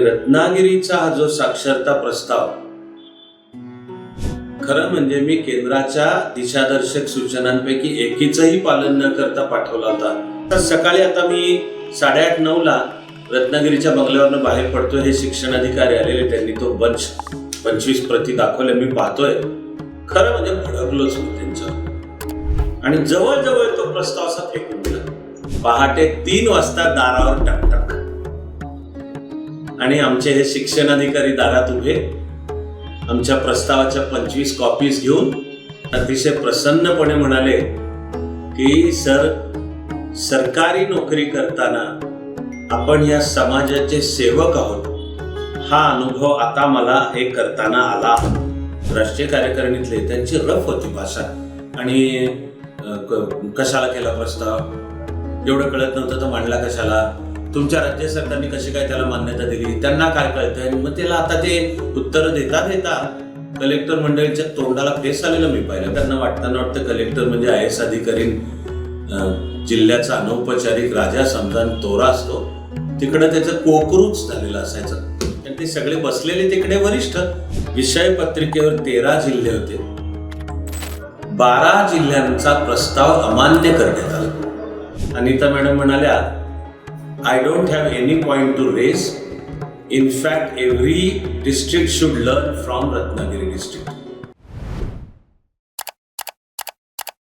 रत्नागिरीचा हा जो साक्षरता प्रस्ताव खरं म्हणजे मी केंद्राच्या दिशादर्शक सूचनांपैकी एकीचंही पालन न करता पाठवला होता. तर सकाळी आता मी साडेआठ नऊ ला रत्नागिरीच्या बंगल्यावरनं बाहेर पडतोय हे शिक्षण अधिकारी आलेले त्यांनी तो बंच पंचवीस प्रती दाखवले मी पाहतोय. खरं म्हणजे भडकलोच मी त्यांच्यावर. आणि जवळजवळ तो प्रस्ताव असा फेकून दिला. पहाटे तीन वाजता दारावर टाकला. आणि आमचे हे शिक्षण अधिकारी दारात उभे आमच्या प्रस्तावाच्या पंचवीस कॉपीज घेऊन अतिशय प्रसन्नपणे म्हणाले की सर सरकारी नोकरी करताना आपण या समाजाचे सेवक आहोत. हा अनुभव आता मला हे करताना आला. राष्ट्रीय कार्यकारिणीतले त्यांची रफ होती भाषा. आणि कशाला केला प्रस्ताव? एवढं कळत नव्हतं तर मांडला कशाला? तुमच्या राज्य सरकारने कशी काय त्याला मान्यता दिली? त्यांना काय कळतंय? मग त्याला आता ते उत्तर देता देता कलेक्टर मंडळीच्या तोंडाला फेस आलेलं मी पाहिलं. त्यांना वाटताना वाटतं कलेक्टर म्हणजे आय एस अधिकारी जिल्ह्याचा अनौपचारिक राजा समजान तोरा असतो. तिकडं त्याचं कोकरूच झालेलं असायचं. आणि ते सगळे बसलेले तिकडे वरिष्ठ विषय पत्रिकेवर तेरा जिल्हे होते. बारा जिल्ह्यांचा प्रस्ताव अमान्य करण्यात आला. अनिता मॅडम म्हणाल्या I don't have any point to raise. In fact, every district should learn from Ratnagiri district.